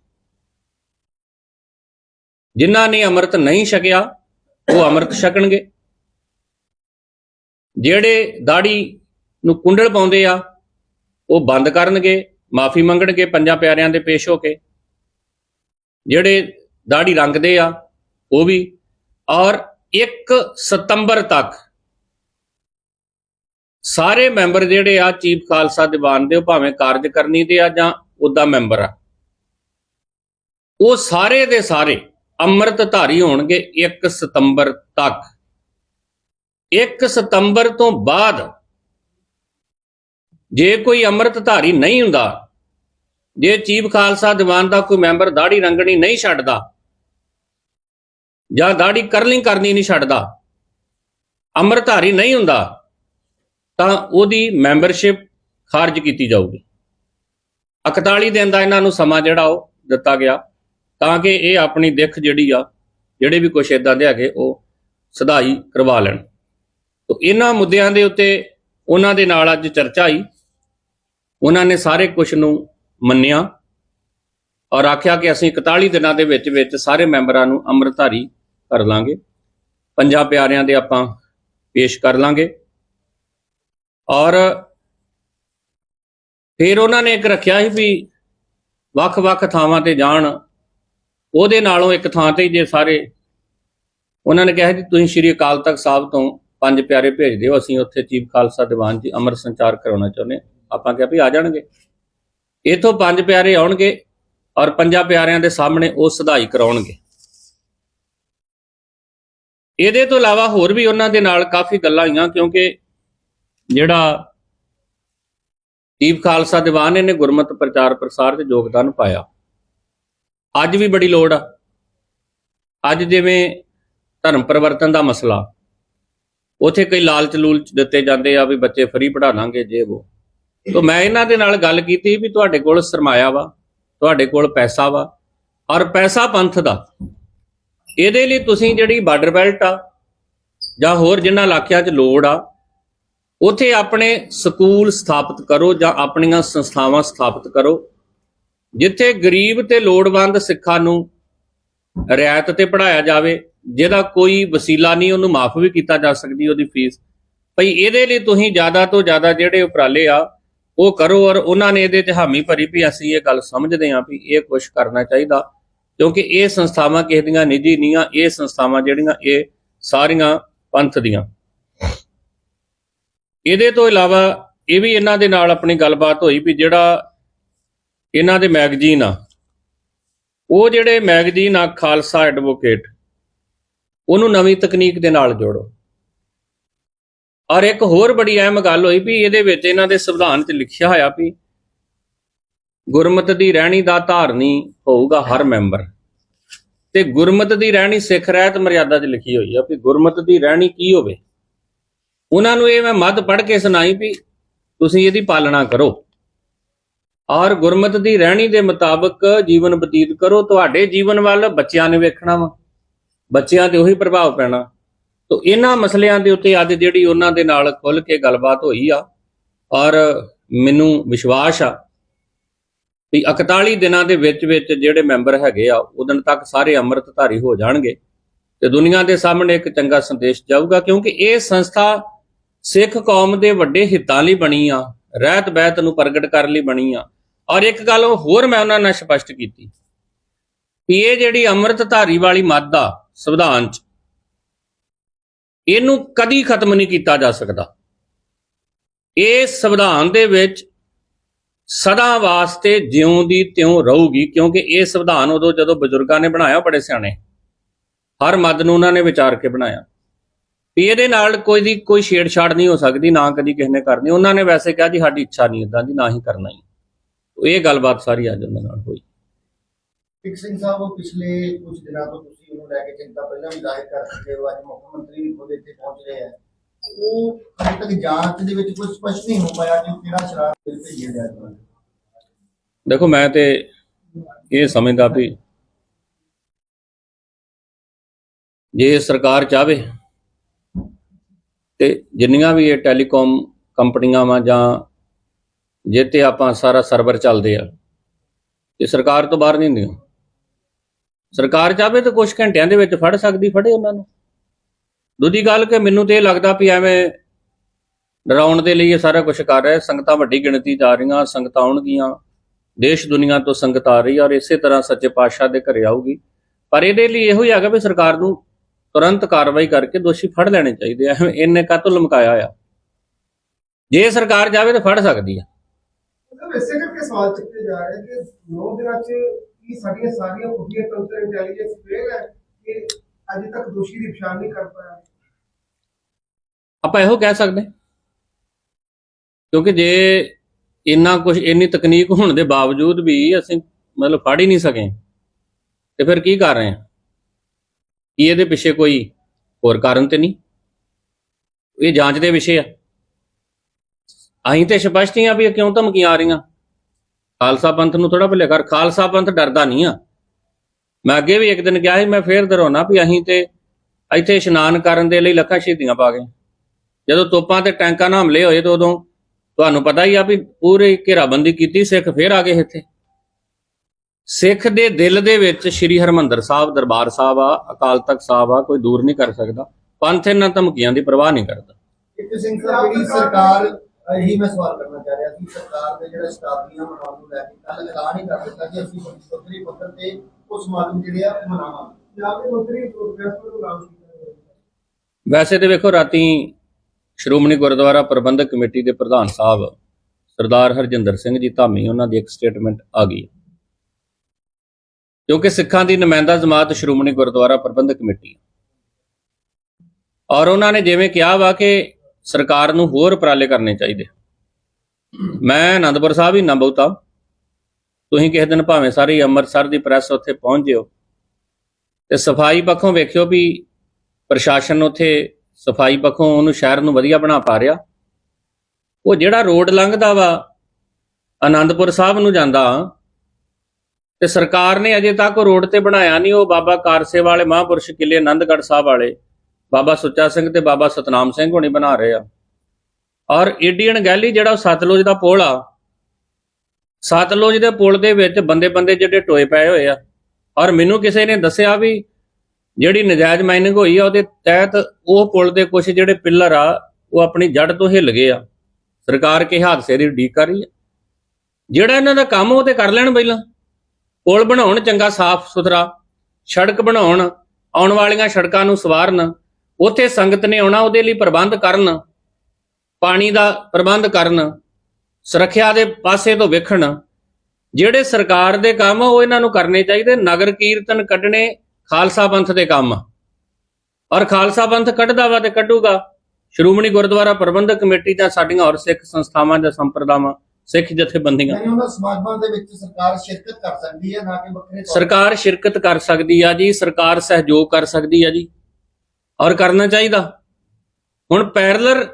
ਜਿਨ੍ਹਾਂ ਨੇ ਅੰਮ੍ਰਿਤ ਨਹੀਂ ਛਕਿਆ, ਉਹ ਅੰਮ੍ਰਿਤ ਛਕਣਗੇ। ਜਿਹੜੇ ਦਾੜੀ ਨੂੰ ਕੁੰਡਲ ਪਾਉਂਦੇ ਆ, ਉਹ ਬੰਦ ਕਰਨਗੇ, ਮਾਫੀ ਮੰਗਣਗੇ ਪੰਜਾਂ ਪਿਆਰਿਆਂ ਦੇ ਪੇਸ਼ ਹੋ ਕੇ। ਜਿਹੜੇ ਦਾੜੀ ਰੰਗਦੇ ਆ, ਉਹ ਵੀ। ਔਰ 1 ਸਤੰਬਰ ਤੱਕ ਸਾਰੇ ਮੈਂਬਰ ਜਿਹੜੇ ਆ, ਚੀਫ ਖਾਲਸਾ ਦੀਵਾਨ ਦੇ, ਉਹ ਭਾਵੇਂ ਕਾਰਜਕਰਨੀ ਦੇ ਆ ਜਾਂ ਉਹਦਾ ਮੈਂਬਰ ਆ, ਉਹ ਸਾਰੇ ਦੇ ਸਾਰੇ ਅੰਮ੍ਰਿਤ ਧਾਰੀ ਹੋਣਗੇ 1 ਸਤੰਬਰ ਤੱਕ। 1 ਸਤੰਬਰ ਤੋਂ ਬਾਅਦ ਜੇ ਕੋਈ ਅੰਮ੍ਰਿਤ ਧਾਰੀ ਨਹੀਂ ਹੁੰਦਾ, ਜੇ ਚੀਫ ਖਾਲਸਾ ਦੀਵਾਨ ਦਾ ਕੋਈ ਮੈਂਬਰ ਦਾੜੀ ਰੰਗਣੀ ਨਹੀਂ ਛੱਡਦਾ ਜਾਂ ਦਾੜੀ ਕਰਲਿੰਗ ਕਰਨੀ ਨਹੀਂ ਛੱਡਦਾ, ਅੰਮ੍ਰਿਤਧਾਰੀ ਨਹੀਂ ਹੁੰਦਾ, ਤਾਂ ਉਹਦੀ ਮੈਂਬਰਸ਼ਿਪ ਖਾਰਜ ਕੀਤੀ ਜਾਊਗੀ। 41 ਦਿਨ ਦਾ ਇਹਨਾਂ ਨੂੰ ਸਮਾਂ ਜਿਹੜਾ ਉਹ ਦਿੱਤਾ ਗਿਆ, ਤਾਂ ਕਿ ਇਹ ਆਪਣੀ ਦਿੱਖ ਜਿਹੜੀ ਆ, ਜਿਹੜੇ ਵੀ ਕੁਛ ਇਦਾਂ ਦੇ ਹੈਗੇ, ਉਹ ਸਧਾਈ ਕਰਵਾ ਲੈਣ। ਤੋ ਇਹਨਾਂ ਮੁੱਦਿਆਂ ਦੇ ਉੱਤੇ ਉਹਨਾਂ ਦੇ ਨਾਲ ਅੱਜ ਚਰਚਾ ਆਈ। ਉਹਨਾਂ ਨੇ ਸਾਰੇ ਕੁਝ ਨੂੰ ਮੰਨਿਆ ਔਰ ਆਖਿਆ ਕਿ ਅਸੀਂ 41 ਦਿਨਾਂ ਦੇ ਵਿੱਚ ਵਿੱਚ ਸਾਰੇ ਮੈਂਬਰਾਂ ਨੂੰ ਅੰਮ੍ਰਿਤਧਾਰੀ ਕਰ ਲਾਂਗੇ। ਪੰਜਾਂ ਪਿਆਰਿਆਂ ਦੇ ਆਪਾਂ ਪੇਸ਼ ਕਰ ਲਾਂਗੇ। ਔਰ ਫਿਰ ਉਹਨਾਂ ਨੇ ਇੱਕ ਰੱਖਿਆ ਸੀ ਵੀ ਵੱਖ-ਵੱਖ ਥਾਵਾਂ ਤੇ ਜਾਣ। ਉਹਦੇ ਨਾਲੋਂ ਇੱਕ ਥਾਂ ਤੇ ਹੀ ਜੇ ਸਾਰੇ। ਉਹਨਾਂ ਨੇ ਕਿਹਾ ਜੀ ਤੁਸੀਂ ਸ਼੍ਰੀ ਅਕਾਲ ਤਖਤ ਸਾਹਿਬ ਤੋਂ ਪੰਜ ਪਿਆਰੇ ਭੇਜ ਦਿਓ। ਅਸੀਂ ਉੱਥੇ ਚੀਫ ਖਾਲਸਾ ਦੀਵਾਨ ਜੀ ਅਮਰ ਸੰਚਾਰ ਕਰਾਉਣਾ ਚਾਹੁੰਦੇ ਹਾਂ। ਆਪਾਂ ਕਿਹਾ ਵੀ ਆ ਜਾਣਗੇ। ਇਥੋਂ ਪੰਜ ਪਿਆਰੇ ਆਉਣਗੇ ਔਰ ਪੰਜਾਂ ਪਿਆਰਿਆਂ ਦੇ ਸਾਹਮਣੇ ਉਹ ਸਧਾਈ ਕਰਾਉਣਗੇ। ਇਹਦੇ ਤੋਂ ਇਲਾਵਾ ਹੋਰ ਵੀ ਉਹਨਾਂ ਦੇ ਨਾਲ ਕਾਫੀ ਗੱਲਾਂ ਹੋਈਆਂ, ਕਿਉਂਕਿ ਜਿਹੜਾ ਚੀਫ ਖਾਲਸਾ ਦੀਵਾਨ ਇਹਨੇ ਗੁਰਮਤਿ ਪ੍ਰਚਾਰ ਪ੍ਰਸਾਰ ਤੇ ਯੋਗਦਾਨ ਪਾਇਆ। ਅੱਜ ਵੀ ਬੜੀ ਲੋੜ ਆ। ਅੱਜ ਜਿਵੇਂ ਧਰਮ ਪਰਿਵਰਤਨ ਦਾ ਮਸਲਾ, ਉਥੇ ਕਈ ਲਾਲਚ ਲੂਲਚ ਦਿੱਤੇ ਜਾਂਦੇ ਆ ਵੀ ਬੱਚੇ ਫਰੀ ਪੜ੍ਹਾ ਲਾਂਗੇ ਜੇ ਉਹ ਤੋਂ ਮੈਂ ਇਹਨਾਂ ਦੇ ਨਾਲ ਗੱਲ ਕੀਤੀ ਵੀ ਤੁਹਾਡੇ ਕੋਲ ਸਰਮਾਇਆ ਵਾ, ਤੁਹਾਡੇ ਕੋਲ ਪੈਸਾ ਵਾ, ਔਰ ਪੈਸਾ ਪੰਥ ਦਾ। ਇਹਦੇ ਲਈ ਤੁਸੀਂ ਜਿਹੜੀ ਬਾਰਡਰ ਬੈਲਟ ਆ, ਜਾਂ ਹੋਰ ਜਿਨ੍ਹਾਂ ਇਲਾਕਿਆਂ 'ਚ ਲੋੜ ਆ, ਉਥੇ ਆਪਣੇ ਸਕੂਲ ਸਥਾਪਿਤ ਕਰੋ ਜਾਂ ਆਪਣੀਆਂ ਸੰਸਥਾਵਾਂ ਸਥਾਪਿਤ ਕਰੋ, ਜਿੱਥੇ ਗਰੀਬ ਤੇ ਲੋੜਵੰਦ ਸਿੱਖਾਂ ਨੂੰ ਰਿਆਇਤ ਤੇ ਪੜਾਇਆ ਜਾਵੇ, ਜਿਹਦਾ ਕੋਈ ਵਸੀਲਾ ਨਹੀਂ, ਉਹਨੂੰ ਮਾਫ ਵੀ ਕੀਤਾ ਜਾ ਸਕਦੀ ਉਹਦੀ ਫੀਸ। ਭਈ ਇਹਦੇ ਲਈ ਤੁਸੀਂ ਜ਼ਿਆਦਾ ਤੋਂ ਜ਼ਿਆਦਾ ਜਿਹੜੇ ਉਪਰਾਲੇ ਆ, ਉਹ ਕਰੋ ਔਰ ਉਹਨਾਂ ਨੇ ਇਹਦੇ ਤੇ ਹਾਮੀ ਭਰੀ ਵੀ ਅਸੀਂ ਇਹ ਗੱਲ ਸਮਝਦੇ ਹਾਂ ਵੀ ਇਹ ਕੁਝ ਕਰਨਾ ਚਾਹੀਦਾ। ਕਿਉਂਕਿ ਇਹ ਸੰਸਥਾਵਾਂ ਕਿਸੇ ਦੀਆਂ ਨਿੱਜੀ ਨਹੀਂ ਆ ਇਹ ਸੰਸਥਾਵਾਂ ਜਿਹੜੀਆਂ ਇਹ ਸਾਰੀਆਂ ਪੰਥ ਦੀਆਂ। ਇਹਦੇ ਤੋਂ ਇਲਾਵਾ ਇਹ ਵੀ ਇਹਨਾਂ ਦੇ ਨਾਲ ਆਪਣੀ ਗੱਲਬਾਤ ਹੋਈ ਵੀ ਜਿਹੜਾ ਇਹਨਾਂ ਦੇ ਮੈਗਜ਼ੀਨ ਆ, ਉਹ ਜਿਹੜੇ ਮੈਗਜ਼ੀਨ ਆ ਖਾਲਸਾ ਐਡਵੋਕੇਟ, ਉਹਨੂੰ ਨਵੀਂ ਤਕਨੀਕ ਦੇ ਨਾਲ ਜੋੜੋ। ਔਰ ਇੱਕ ਹੋਰ ਬੜੀ ਅਹਿਮ ਗੱਲ ਹੋਈ ਵੀ ਇਹਦੇ ਵਿੱਚ ਇਹਨਾਂ ਦੇ ਸੰਵਿਧਾਨ 'ਚ ਲਿਖਿਆ ਹੋਇਆ ਵੀ ਗੁਰਮਤ ਦੀ ਰਹਿਣੀ ਦਾ ਧਾਰਨੀ ਹੋਊਗਾ ਹਰ ਮੈਂਬਰ। ਤੇ ਗੁਰਮਤ ਦੀ ਰਹਿਣੀ ਸਿੱਖ ਰਹਿਤ ਮਰਿਆਦਾ 'ਚ ਲਿਖੀ ਹੋਈ ਆ ਵੀ ਗੁਰਮਤ ਦੀ ਰਹਿਣੀ ਕੀ ਹੋਵੇ। ਉਹਨਾਂ ਨੂੰ ਇਹ ਮੈਂ ਮੱਧ ਪੜ੍ਹ ਕੇ ਸੁਣਾਈ ਵੀ ਤੁਸੀਂ ਇਹਦੀ ਪਾਲਣਾ ਕਰੋ। ਔਰ ਗੁਰਮਤ ਦੀ ਰਹਿਣੀ ਦੇ ਮੁਤਾਬਕ ਜੀਵਨ ਬਤੀਤ ਕਰੋ। ਤੁਹਾਡੇ ਜੀਵਨ ਵੱਲ ਬੱਚਿਆਂ ਨੇ ਵੇਖਣਾ ਵਾ। ਬੱਚਿਆਂ ਤੇ ਉਹੀ ਪ੍ਰਭਾਵ ਪੈਣਾ। ਤੋ ਇਹਨਾਂ ਮਸਲਿਆਂ ਦੇ ਉੱਤੇ ਅੱਜ ਜਿਹੜੀ ਉਹਨਾਂ ਦੇ ਨਾਲ ਖੁੱਲ ਕੇ ਗੱਲਬਾਤ ਹੋਈ ਆ। ਔਰ ਮੈਨੂੰ ਵਿਸ਼ਵਾਸ ਆ ਵੀ 41 ਦਿਨਾਂ ਦੇ ਵਿੱਚ ਵਿੱਚ ਜਿਹੜੇ ਮੈਂਬਰ ਹੈਗੇ ਆ ਉਦੋਂ ਤੱਕ ਸਾਰੇ ਅੰਮ੍ਰਿਤਧਾਰੀ ਹੋ ਜਾਣਗੇ। ਤੇ ਦੁਨੀਆ ਦੇ ਸਾਹਮਣੇ ਇੱਕ ਚੰਗਾ ਸੰਦੇਸ਼ ਜਾਊਗਾ, ਕਿਉਂਕਿ ਇਹ ਸੰਸਥਾ ਸਿੱਖ ਕੌਮ ਦੇ ਵੱਡੇ ਹਿੱਤਾਂ ਲਈ ਬਣੀ ਆ ਰਹਿਤ ਬਹਿਤ ਨੂੰ ਪ੍ਰਗਟ ਕਰਨ ਲਈ ਬਣੀ ਆ। ਔਰ ਇੱਕ ਗੱਲ ਹੋਰ ਮੈਂ ਉਹਨਾਂ ਨਾਲ ਸਪਸ਼ਟ ਕੀਤੀ ਵੀ ਇਹ ਜਿਹੜੀ ਅੰਮ੍ਰਿਤਧਾਰੀ ਵਾਲੀ ਮੱਦ ਆ, ਸੰਵਿਧਾਨ 'ਚ, ਇਹਨੂੰ ਕਦੀ ਖਤਮ ਨਹੀਂ ਕੀਤਾ ਜਾ ਸਕਦਾ। ਇਹ ਸੰਵਿਧਾਨ ਦੇ ਵਿੱਚ ਸਦਾ ਵਾਸਤੇ ਜਿਉਂ ਦੀ ਤਿਉਂ ਰਹੂਗੀ, ਕਿਉਂਕਿ ਇਹ ਸੰਵਿਧਾਨ ਉਦੋਂ ਜਦੋਂ ਬਜ਼ੁਰਗਾਂ ਨੇ ਬਣਾਇਆ ਬੜੇ ਸਿਆਣੇ। ਹਰ ਮੱਦ ਨੂੰ ਉਹਨਾਂ ਨੇ ਵਿਚਾਰ ਕੇ ਬਣਾਇਆ। ਵੀ ਇਹਦੇ ਨਾਲ ਕੋਈ ਦੀ ਕੋਈ ਛੇੜਛਾੜ ਨਹੀਂ ਹੋ ਸਕਦੀ, ਨਾ ਕਦੀ ਕਿਸੇ ਨੇ ਕਰਨੀ। ਉਹਨਾਂ ਨੇ ਵੈਸੇ ਕਿਹਾ ਜੀ, ਸਾਡੀ ਇੱਛਾ ਨਹੀਂ ਇਦਾਂ ਦੀ, ਨਾ ਹੀ ਕਰਨਾ ਹੀ ਇਹ ਗੱਲਬਾਤ ਸਾਰੀ ਅੱਜ ਉਹਨਾਂ ਨਾਲ ਹੋਈ। ਸਿੰਘ ਸਾਹਿਬ, ਉਹ ਪਿਛਲੇ ਕੁਝ ਦਿਨਾਂ ਤੋਂ ਤੁਸੀਂ ਉਹਨੂੰ ਲੈ ਕੇ ਚਿੰਤਾ ਪਹਿਲਾਂ ਵੀ ਜ਼ਾਹਿਰ ਕਰ ਚੁੱਕੇ ਹੋ। ਅੱਜ ਮੁੱਖ ਮੰਤਰੀ ਵੀ ਖੁਦ ਇੱਥੇ ਪਹੁੰਚ ਰਹੇ ਆ। ਉਹ ਹਜੇ ਤੱਕ ਜਾਂਚ ਦੇ ਵਿੱਚ ਕੁਝ ਸਪਸ਼ਟ ਨਹੀਂ ਹੋ ਪਾਇਆ ਕਿ ਉਹ ਕਿਹੜਾ ਸ਼ਰਾਬ ਬਿੱਲ ਭੇਜਿਆ ਜਾ ਰਿਹਾ ਦੇਖੋ, ਮੈਂ ਤੇ ਇਹ ਸਮਝਦਾ ਵੀ ਜੇ ਸਰਕਾਰ ਚਾਵੇ ਤੇ ਜਿੰਨੀਆਂ ਵੀ ਇਹ ਟੈਲੀਕਾਮ ਕੰਪਨੀਆਂ ਵਾ ਜਾਂ ਜਿੱਤੇ ਆਪਾਂ ਸਾਰਾ ਸਰਵਰ ਚੱਲਦੇ ਆ, ਇਹ ਸਰਕਾਰ ਤੋਂ ਬਾਹਰ ਨਹੀਂ ਹੁੰਦੀਆਂ। ਸਰਕਾਰ ਚਾਵੇ ਤਾਂ ਕੁਝ ਘੰਟਿਆਂ ਦੇ ਵਿੱਚ ਫੜ ਸਕਦੀ, ਫੜੇ ਉਹਨਾਂ ਨੂੰ। ਦੂਜੀ ਗੱਲ ਕਿ ਮੈਨੂੰ ਤੇ ਇਹ ਲੱਗਦਾ ਵੀ ਐਵੇਂ ਡਰਾਉਣ ਦੇ ਲਈ ਇਹ ਸਾਰਾ ਕੁਝ ਕਰ ਰਿਹਾ ਸੰਗਤਾਂ ਵੱਡੀ ਗਿਣਤੀ 'ਚ ਰਹੀਆਂ, ਸੰਗਤਾਂ ਆਉਣਗੀਆਂ। ਦੇਸ਼ ਦੁਨੀਆ ਤੋਂ ਸੰਗਤ ਆ ਰਹੀ ਔਰ ਇਸੇ ਤਰ੍ਹਾਂ ਸੱਚੇ ਪਾਤਸ਼ਾਹ ਦੇ ਘਰੇ ਆਊਗੀ। ਪਰ ਇਹਦੇ ਲਈ ਇਹੋ ਹੀ ਹੈਗਾ ਵੀ ਸਰਕਾਰ ਨੂੰ ਤੁਰੰਤ ਕਾਰਵਾਈ ਕਰਕੇ ਦੋਸ਼ੀ ਫੜ ਲੈਣੇ ਚਾਹੀਦੇ ਆ। ਇਹਨੇ ਕਾਤੋਂ ਲਮਕਾਇਆ ਆ ਜੇ ਸਰਕਾਰ ਜਾਵੇ ਤਾਂ ਫੜ ਸਕਦੀ ਆ। ਇਸੇ ਕਰਕੇ ਸਵਾਲ ਚੁੱਕੇ ਜਾ ਰਹੇ ਕਿ 9 ਦਿਨਾਂ ਚ ਕੀ ਸਾਡੀਆਂ ਸਾਰੀਆਂ ਖੁਫੀਆ ਤੰਤਰ ਇੰਟੈਲੀਜੈਂਸ ਫੇਲ ਹੈ ਕਿ ਅਜੇ ਤੱਕ ਦੋਸ਼ੀ ਦੀ ਪਛਾਣ ਨਹੀਂ ਕਰ ਪਾਇਆ। ਆਪਾਂ ਇਹੋ ਕਹਿ ਸਕਦੇ। ਕਿਉਂਕਿ ਜੇ ਇੰਨਾ ਕੁਝ ਇੰਨੀ ਤਕਨੀਕ ਹੋਣ ਦੇ ਬਾਵਜੂਦ ਵੀ ਅਸੀਂ ਮਤਲਬ ਫੜ ਹੀ ਨਹੀਂ ਸਕੇ, ਤੇ ਫਿਰ ਕੀ ਕਰ ਰਹੇ ਹਾਂ? ਕੀ ਇਹਦੇ ਪਿੱਛੇ ਕੋਈ ਹੋਰ ਕਾਰਨ ਤੇ ਨਹੀਂ? ਇਹ ਜਾਂਚ ਦੇ ਵਿਸ਼ੇ ਆ। ਅਸੀਂ ਤੇ ਸਪਸ਼ਟ ਹੀ ਆ ਵੀ ਕਿਉਂ ਧਮਕੀਆਂ ਆ ਰਹੀਆਂ? ਖਾਲਸਾ ਪੰਥ ਨੂੰ ਥੋੜਾ ਭੁੱਲਿਆ ਕਰ। ਖਾਲਸਾ ਪੰਥ ਡਰਦਾ ਨਹੀਂ ਆ। ਮੈਂ ਅੱਗੇ ਵੀ ਇੱਕ ਦਿਨ ਕਿਹਾ ਸੀ, ਮੈਂ ਫੇਰ ਦਰਾਉਣਾ ਵੀ ਅਸੀਂ ਤੇ ਇੱਥੇ ਇਸ਼ਨਾਨ ਕਰਨ ਦੇ ਲਈ ਲੱਖਾਂ ਸ਼ਹੀਦੀਆਂ ਪਾ ਗਏ। ਜਦੋਂ ਤੋਪਾਂ ਤੇ ਟੈਂਕਾਂ ਨਾਲ ਹਮਲੇ ਹੋਏ ਤਾਂ ਉਦੋਂ ਤੁਹਾਨੂੰ ਪਤਾ ਹੀ ਆ ਵੀ ਪੂਰੀ ਘੇਰਾਬੰਦੀ ਕੀਤੀ, ਸਿੱਖ ਫੇਰ ਆ ਗਏ ਇੱਥੇ। ਸਿੱਖ ਦੇ ਦਿਲ ਦੇ ਵਿੱਚ ਸ੍ਰੀ ਹਰਮੰਦਰ ਸਾਹਿਬ, ਦਰਬਾਰ ਸਾਹਿਬ ਆ, ਅਕਾਲ ਤਖਤ ਸਾਹਿਬ ਆ, ਕੋਈ ਦੂਰ ਨਹੀਂ ਕਰ ਸਕਦਾ। ਪੰਥ ਇਹਨਾਂ ਧਮਕੀਆਂ ਦੀ ਪਰਵਾਹ ਨਹੀਂ ਕਰਦਾ। ਸਿੰਘ ਸਾਹਿਬ ਜਿਹੜੀ ਸਰਕਾਰ ਇਹੀ ਮੈਂ ਸਵਾਲ ਕਰਨਾ ਚਾਹ ਰਿਹਾ ਸੀ ਸਰਕਾਰ ਦੇ ਜਿਹੜਾ ਸ਼ਤਾਬਦੀਆਂ ਮਨਾਉਣ ਨੂੰ ਲੈ ਕੇ ਕੱਲ ਐਲਾਨ ਹੀ ਕਰ ਦਿੱਤਾ ਕਿ ਅਸੀਂ ਪੱਤਰੀ ਪੱਤਰ ਤੇ ਉਸ ਸਮਾਗਮ ਜਿਹੜੇ ਆ ਉਹ ਮਨਾਵਾਂਗੇ ਪੰਜਾਬ ਦੇ ਮੰਤਰੀ ਪ੍ਰੋਫੈਸਰ ਕੀਤਾ ਵੈਸੇ ਤੇ ਵੇਖੋ ਰਾਤੀ ਸ਼੍ਰੋਮਣੀ ਗੁਰਦੁਆਰਾ ਪ੍ਰਬੰਧਕ ਕਮੇਟੀ ਦੇ ਪ੍ਰਧਾਨ ਸਾਹਿਬ ਸਰਦਾਰ ਹਰਜਿੰਦਰ ਸਿੰਘ ਜੀ ਧਾਮੀ ਉਹਨਾਂ ਦੀ ਇੱਕ ਸਟੇਟਮੈਂਟ ਆ ਗਈ। ਕਿਉਂਕਿ ਸਿੱਖਾਂ ਦੀ ਨੁਮਾਇੰਦਾ ਜਮਾਤ ਸ਼੍ਰੋਮਣੀ ਗੁਰਦੁਆਰਾ ਪ੍ਰਬੰਧਕ ਕਮੇਟੀ। ਔਰ ਉਹਨਾਂ ਨੇ ਜਿਵੇਂ ਕਿਹਾ ਵਾ ਕਿ ਸਰਕਾਰ ਨੂੰ ਹੋਰ ਉਪਰਾਲੇ ਕਰਨੇ ਚਾਹੀਦੇ ਮੈਂ ਆਨੰਦਪੁਰ ਸਾਹਿਬ ਹੀ ਨਾ ਬਹੁਤਾ ਤੁਸੀਂ ਕਿਸੇ ਦਿਨ ਭਾਵੇਂ ਸਾਰੀ ਅੰਮ੍ਰਿਤਸਰ ਦੀ ਪ੍ਰੈਸ ਉੱਥੇ ਪਹੁੰਚ ਜਿਓ। ਤੇ ਸਫ਼ਾਈ ਪੱਖੋਂ ਵੇਖਿਓ ਵੀ ਪ੍ਰਸ਼ਾਸਨ ਉੱਥੇ ਸਫ਼ਾਈ ਪੱਖੋਂ ਉਹਨੂੰ ਸ਼ਹਿਰ ਨੂੰ ਵਧੀਆ ਬਣਾ ਪਾ ਰਿਹਾ। ਉਹ ਜਿਹੜਾ ਰੋਡ ਲੰਘਦਾ ਵਾ ਆਨੰਦਪੁਰ ਸਾਹਿਬ ਨੂੰ ਜਾਂਦਾ, ਤੇ ਸਰਕਾਰ ਨੇ ਅਜੇ ਤੱਕ ਉਹ ਰੋਡ ਤੇ ਬਣਾਇਆ ਨਹੀਂ, ਉਹ ਬਾਬਾ ਕਾਰ ਸੇਵਾ ਵਾਲੇ ਮਹਾਂਪੁਰਸ਼ ਕਿਲੇ ਆਨੰਦਗੜ੍ਹ ਸਾਹਿਬ ਵਾਲੇ। ਬਾਬਾ ਸੁੱਚਾ ਸਿੰਘ ਤੇ ਬਾਬਾ ਸਤਨਾਮ ਸਿੰਘ ਹੋਣੀ ਬਣਾ ਰਹੇ ਆ। ਔਰ ਇੰਡੀਅਨ ਗੈਲੀ ਜਿਹੜਾ ਸਤਲੁਜ ਦਾ ਪੁਲ ਆ, ਸਤਲੁਜ ਦੇ ਪੁਲ ਦੇ ਵਿੱਚ ਬੰਦੇ ਬੰਦੇ ਜਿਹੜੇ ਟੋਏ ਪਏ ਹੋਏ ਆ। ਔਰ ਮੈਨੂੰ ਕਿਸੇ ਨੇ ਦੱਸਿਆ ਵੀ ਜਿਹੜੀ ਨਜਾਇਜ਼ ਮਾਈਨਿੰਗ ਹੋਈ ਆ, ਉਹਦੇ ਤਹਿਤ ਉਹ ਪੁਲ ਦੇ ਕੁਝ ਜਿਹੜੇ ਪਿੱਲਰ ਆ, ਉਹ ਆਪਣੀ ਜੜ ਤੋਂ ਹਿੱਲ ਗਏ ਆ। ਸਰਕਾਰ ਕੇ ਹਾਦਸੇ ਦੀ ਉਡੀਕ ਕਰ ਰਹੀ ਹੈ ਜਿਹੜਾ ਇਹਨਾਂ ਦਾ ਕੰਮ ਉਹ ਤੇ ਕਰ ਲੈਣ ਪਹਿਲਾਂ। ਪੁਲ ਬਣਾਉਣ, ਚੰਗਾ ਸਾਫ਼ ਸੁਥਰਾ ਸੜਕ ਬਣਾਉਣ, ਆਉਣ ਵਾਲੀਆਂ ਸੜਕਾਂ ਨੂੰ ਸਵਾਰਨ ਉੱਥੇ ਸੰਗਤ ਨੇ ਆਉਣਾ ਉਹਦੇ ਲਈ ਪ੍ਰਬੰਧ ਕਰਨ ਪਾਣੀ ਦਾ ਪ੍ਰਬੰਧ ਕਰਨ ਸੁਰੱਖਿਆ ਦੇ ਪਾਸੇ ਤੋਂ ਵੇਖਣ। ਜਿਹੜੇ ਸਰਕਾਰ ਦੇ ਕੰਮ ਉਹ ਇਹਨਾਂ ਨੂੰ ਕਰਨੇ ਚਾਹੀਦੇ। ਨਗਰ ਕੀਰਤਨ ਕੱਢਣੇ ਖਾਲਸਾ ਪੰਥ ਦੇ ਕੰਮ। ਔਰ ਖਾਲਸਾ ਪੰਥ ਕੱਢਦਾ ਵਾ ਤੇ ਕੱਢੂਗਾ। ਸ਼੍ਰੋਮਣੀ ਗੁਰਦੁਆਰਾ ਪ੍ਰਬੰਧਕ ਕਮੇਟੀ ਜਾਂ ਸਾਡੀਆਂ ਹੋਰ ਸਿੱਖ ਸੰਸਥਾਵਾਂ ਜਾਂ ਸੰਪਰਦਾਵਾਂ ਸਿੱਖ ਜਥੇਬੰਦੀਆਂ। ਉਹਨਾਂ ਸਮਾਗਮਾਂ ਦੇ ਵਿੱਚ ਸਰਕਾਰ ਸ਼ਿਰਕਤ ਕਰ ਸਕਦੀ ਹੈ ਨਾ ਕਿ ਵੱਖਰੇ ਸਰਕਾਰ ਸ਼ਿਰਕਤ ਕਰ ਸਕਦੀ ਆ ਜੀ ਸਰਕਾਰ ਸਹਿਯੋਗ ਕਰ ਸਕਦੀ ਆ ਜੀ। ਔਰ ਕਰਨਾ ਚਾਹੀਦਾ। ਹੁਣ ਪੈਰਲਰ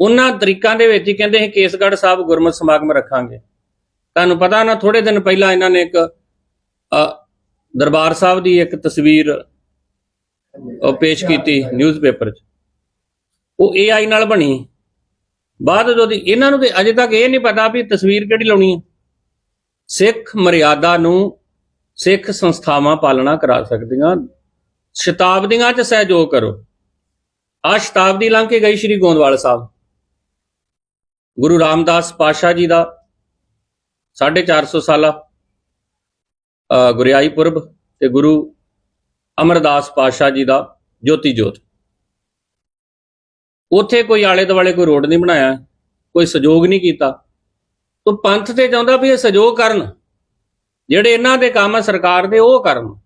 ਉਹਨਾਂ ਤਰੀਕਾਂ ਦੇ ਵਿੱਚ ਹੀ ਕਹਿੰਦੇ ਸੀ, ਕੇਸਗੜ੍ਹ ਸਾਹਿਬ ਗੁਰਮਤਿ ਸਮਾਗਮ ਰੱਖਾਂਗੇ। ਤੁਹਾਨੂੰ ਪਤਾ ਨਾ ਥੋੜੇ ਦਿਨ ਪਹਿਲਾਂ ਇਹਨਾਂ ਨੇ ਇੱਕ ਦਰਬਾਰ ਸਾਹਿਬ ਦੀ ਇੱਕ ਤਸਵੀਰ ਉਹ ਪੇਸ਼ ਕੀਤੀ ਨਿਊਜ਼ਪੇਪਰ 'ਚ। ਉਹ AI ਨਾਲ ਬਣੀ। ਬਾਅਦ ਜਦੋਂ ਇਹਨਾਂ ਨੂੰ ਤੇ ਅਜੇ ਤੱਕ ਇਹ ਨਹੀਂ ਪਤਾ ਵੀ ਤਸਵੀਰ ਕਿਹੜੀ ਲਾਉਣੀ ਹੈ ਸਿੱਖ ਮਰਿਆਦਾ ਨੂੰ ਸਿੱਖ ਸੰਸਥਾਵਾਂ ਪਾਲਣਾ ਕਰਾ ਸਕਦੀਆਂ। ਸ਼ਤਾਬਦੀਆਂ 'ਚ ਸਹਿਯੋਗ ਕਰੋ। ਆ ਸ਼ਤਾਬਦੀ ਲੰਘ ਕੇ ਗਈ ਸ੍ਰੀ ਗੋਂਦਵਾਲ ਸਾਹਿਬ। ਗੁਰੂ ਰਾਮਦਾਸ ਪਾਸ਼ਾ ਜੀ ਦਾ 450 ਸਾਲਾ ਅ, ਗੁਰਿਆਈ ਪੁਰਬ ਤੇ ਗੁਰੂ ਅਮਰਦਾਸ ਪਾਸ਼ਾ ਜੀ ਦਾ ਜੋਤੀ ਜੋਤ। ਉੱਥੇ ਕੋਈ ਆਲੇ ਦੁਆਲੇ ਕੋਈ ਰੋਡ ਨਹੀਂ ਬਣਾਇਆ ਕੋਈ ਸਹਿਯੋਗ ਨਹੀਂ ਕੀਤਾ। ਤੋ ਪੰਥ ਤੇ ਚਾਹੁੰਦਾ ਵੀ ਇਹ ਸਹਿਯੋਗ ਕਰਨ। ਜਿਹੜੇ ਇਹਨਾਂ ਦੇ ਕੰਮ ਆ ਸਰਕਾਰ ਦੇ ਉਹ ਕਰਨ।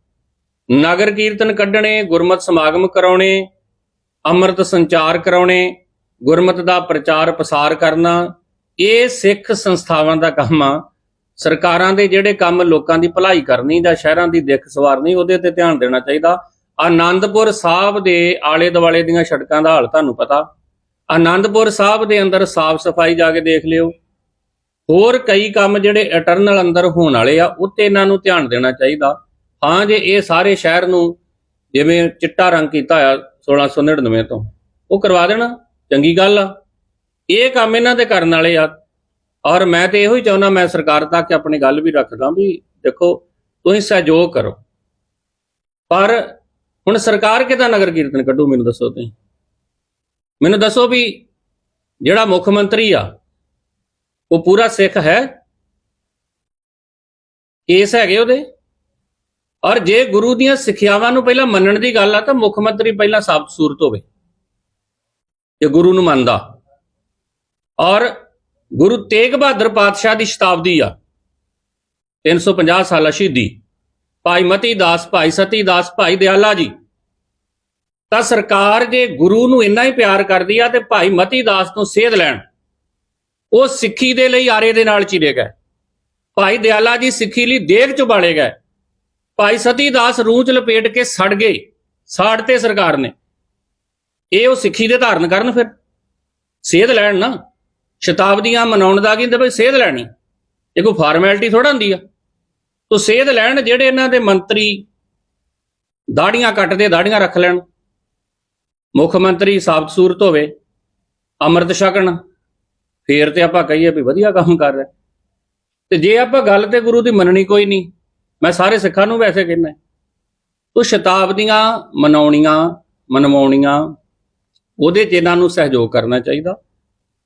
ਨਗਰ ਕੀਰਤਨ ਕੱਢਣੇ ਗੁਰਮਤ ਸਮਾਗਮ ਕਰਾਉਣੇ ਅੰਮ੍ਰਿਤ ਸੰਚਾਰ ਕਰਾਉਣੇ, ਗੁਰਮਤ ਦਾ ਪ੍ਰਚਾਰ ਪ੍ਰਸਾਰ ਕਰਨਾ, ਇਹ ਸਿੱਖ ਸੰਸਥਾਵਾਂ ਦਾ ਕੰਮ ਆ। ਸਰਕਾਰਾਂ ਦੇ ਜਿਹੜੇ ਕੰਮ ਲੋਕਾਂ ਦੀ ਭਲਾਈ ਕਰਨੀ ਜਾਂ ਸ਼ਹਿਰਾਂ ਦੀ ਦਿੱਖ ਸਵਾਰਨੀ, ਉਹਦੇ ਤੇ ਧਿਆਨ ਦੇਣਾ ਚਾਹੀਦਾ। ਆਨੰਦਪੁਰ ਸਾਹਿਬ ਦੇ ਆਲੇ ਦੁਆਲੇ ਦੀਆਂ ਸੜਕਾਂ ਦਾ ਹਾਲ ਤੁਹਾਨੂੰ ਪਤਾ। ਆਨੰਦਪੁਰ ਸਾਹਿਬ ਦੇ ਅੰਦਰ ਸਾਫ਼ ਸਫ਼ਾਈ ਜਾ ਕੇ ਦੇਖ ਲਿਓ। ਹੋਰ ਕਈ ਕੰਮ ਜਿਹੜੇ ਇਟਰਨਲ ਅੰਦਰ ਹੋਣ ਵਾਲੇ ਆ ਉੱਤੇ ਇਹਨਾਂ ਨੂੰ ਧਿਆਨ ਦੇਣਾ ਚਾਹੀਦਾ। ਹਾਂ, ਜੇ ਇਹ ਸਾਰੇ ਸ਼ਹਿਰ ਨੂੰ ਜਿਵੇਂ ਚਿੱਟਾ ਰੰਗ ਕੀਤਾ ਆ 1699 ਤੋਂ। ਉਹ ਕਰਵਾ ਦੇਣਾ, ਚੰਗੀ ਗੱਲ ਆ। ਇਹ ਕੰਮ ਇਹਨਾਂ ਦੇ ਕਰਨ ਵਾਲੇ ਆ। ਔਰ ਮੈਂ ਤੇ ਇਹੋ ਹੀ ਚਾਹੁੰਦਾ, ਮੈਂ ਸਰਕਾਰ ਤੱਕ ਆਪਣੀ ਗੱਲ ਵੀ ਰੱਖਦਾ ਵੀ ਦੇਖੋ, ਤੁਸੀਂ ਸਹਿਯੋਗ ਕਰੋ। ਪਰ ਹੁਣ ਸਰਕਾਰ ਕਿਦਾਂ ਨਗਰ ਕੀਰਤਨ ਕੱਢੂ, ਮੈਨੂੰ ਦੱਸੋ ਤੁਸੀਂ? ਮੈਨੂੰ ਦੱਸੋ ਵੀ ਜਿਹੜਾ ਮੁੱਖ ਮੰਤਰੀ ਆ, ਉਹ ਪੂਰਾ ਸਿੱਖ ਹੈ? ਕੇਸ ਹੈਗੇ ਉਹਦੇ? ਔਰ ਜੇ ਗੁਰੂ ਦੀਆਂ ਸਿੱਖਿਆਵਾਂ ਨੂੰ ਪਹਿਲਾਂ ਮੰਨਣ ਦੀ ਗੱਲ ਆ, ਤਾਂ ਮੁੱਖ ਮੰਤਰੀ ਪਹਿਲਾਂ ਸਾਫ਼ ਸੂਰਤ ਹੋਵੇ। ਜੇ ਗੁਰੂ ਨੂੰ ਮੰਨਦਾ। ਔਰ ਗੁਰੂ ਤੇਗ ਬਹਾਦਰ ਪਾਤਸ਼ਾਹ ਦੀ ਸ਼ਤਾਬਦੀ ਆ। 350 ਸਾਲਾ ਸ਼ਹੀਦੀ। ਭਾਈ ਮਤੀ ਦਾਸ, ਭਾਈ ਸਤੀ ਦਾਸ, ਭਾਈ ਦਿਆਲਾ ਜੀ। ਤਾਂ ਸਰਕਾਰ ਜੇ ਗੁਰੂ ਨੂੰ ਇੰਨਾ ਹੀ ਪਿਆਰ ਕਰਦੀ ਆ, ਤੇ ਭਾਈ ਮਤੀ ਦਾਸ ਤੋਂ ਸੇਧ ਲੈਣ। ਉਹ ਸਿੱਖੀ ਦੇ ਲਈ ਆਰੇ ਦੇ ਨਾਲ ਚੀਰੇ ਗਏ। ਭਾਈ ਦਿਆਲਾ ਜੀ ਸਿੱਖੀ ਲਈ ਦੇਗ ਚ ਬਾਲੇ ਗਏ। ਭਾਈ ਸਤੀ ਦਾਸ ਰੂਹ ਚ ਲਪੇਟ ਕੇ ਸੜ ਗਏ ਸਾੜਤੇ ਸਰਕਾਰ ਨੇ। ਇਹ ਉਹ ਸਿੱਖੀ ਦੇ ਧਾਰਨ ਕਰਨ ਫਿਰ। ਸੇਧ ਲੈਣ ਨਾ। ਸ਼ਤਾਬਦੀਆਂ ਮਨਾਉਣ ਦਾ ਕੀ ਬਈ ਸੇਧ ਲੈਣੀ। ਇਹ ਕੋਈ ਫਾਰਮੈਲਿਟੀ ਥੋੜਾ ਹੁੰਦੀ ਆ। ਤੋ ਸੇਧ ਲੈਣ ਜਿਹੜੇ ਇਹਨਾਂ ਦੇ ਮੰਤਰੀ ਦਾੜੀਆਂ ਕੱਟਦੇ, ਦਾੜੀਆਂ ਰੱਖ ਲੈਣ। ਮੁੱਖ ਮੰਤਰੀ ਸਾਬਤ ਸੂਰਤ ਹੋਵੇ, ਅੰਮ੍ਰਿਤ ਛਕਣ। ਫੇਰ ਤੇ ਆਪਾਂ ਕਹੀਏ ਵੀ ਵਧੀਆ ਕੰਮ ਕਰ ਰਿਹਾ। ਤੇ ਜੇ ਆਪਾਂ ਗੱਲ ਤੇ ਗੁਰੂ ਦੀ ਮੰਨਣੀ ਕੋਈ ਨਹੀਂ ਮੈਂ ਸਾਰੇ ਸਿੱਖਾਂ ਨੂੰ ਵੈਸੇ ਕਹਿੰਦਾ ਤੋ ਸ਼ਤਾਬਦੀਆਂ ਮਨਾਉਣੀਆਂ, ਮਨਵਾਉਣੀਆਂ, ਉਹਦੇ 'ਚ ਇਹਨਾਂ ਨੂੰ ਸਹਿਯੋਗ ਕਰਨਾ ਚਾਹੀਦਾ।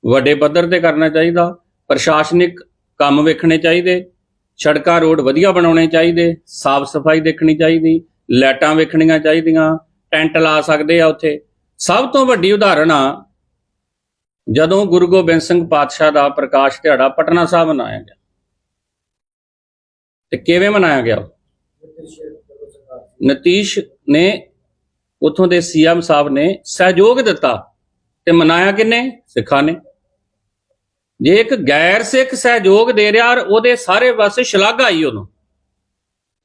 ਵੱਡੇ ਪੱਧਰ ਤੇ ਕਰਨਾ ਚਾਹੀਦਾ। ਪ੍ਰਸ਼ਾਸਨਿਕ ਕੰਮ ਵੇਖਣੇ ਚਾਹੀਦੇ। ਸੜਕਾਂ, ਰੋਡ ਵਧੀਆ ਬਣਾਉਣੇ ਚਾਹੀਦੇ। ਸਾਫ਼ ਸਫ਼ਾਈ ਦੇਖਣੀ ਚਾਹੀਦੀ। ਲਾਈਟਾਂ ਵੇਖਣੀਆਂ ਚਾਹੀਦੀਆਂ। ਟੈਂਟ ਲਾ ਸਕਦੇ ਆ ਉੱਥੇ। ਸਭ ਤੋਂ ਵੱਡੀ ਉਦਾਹਰਣ ਆ, ਜਦੋਂ ਗੁਰੂ ਗੋਬਿੰਦ ਸਿੰਘ ਪਾਤਸ਼ਾਹ ਦਾ ਪ੍ਰਕਾਸ਼ ਦਿਹਾੜਾ ਪਟਨਾ ਸਾਹਿਬ ਮਨਾਇਆ ਗਿਆ। ਤੇ ਕਿਵੇਂ ਮਨਾਇਆ ਗਿਆ? ਨਤੀਸ਼ ਨੇ ਉਥੋਂ ਦੇ ਸੀਐਮ ਸਾਹਿਬ ਨੇ ਸਹਿਯੋਗ ਦਿੱਤਾ ਤੇ ਮਨਾਇਆ ਕਿੰਨੇ? ਸਿੱਖਾਂ ਨੇ। ਜੇ ਇੱਕ ਗੈਰ ਸਿੱਖ ਸਹਿਯੋਗ ਦੇ ਰਿਹਾ ਉਹਦੇ ਸਾਰੇ ਪਾਸੇ ਸ਼ਲਾਘਾ ਆਈ ਉਹਨੂੰ,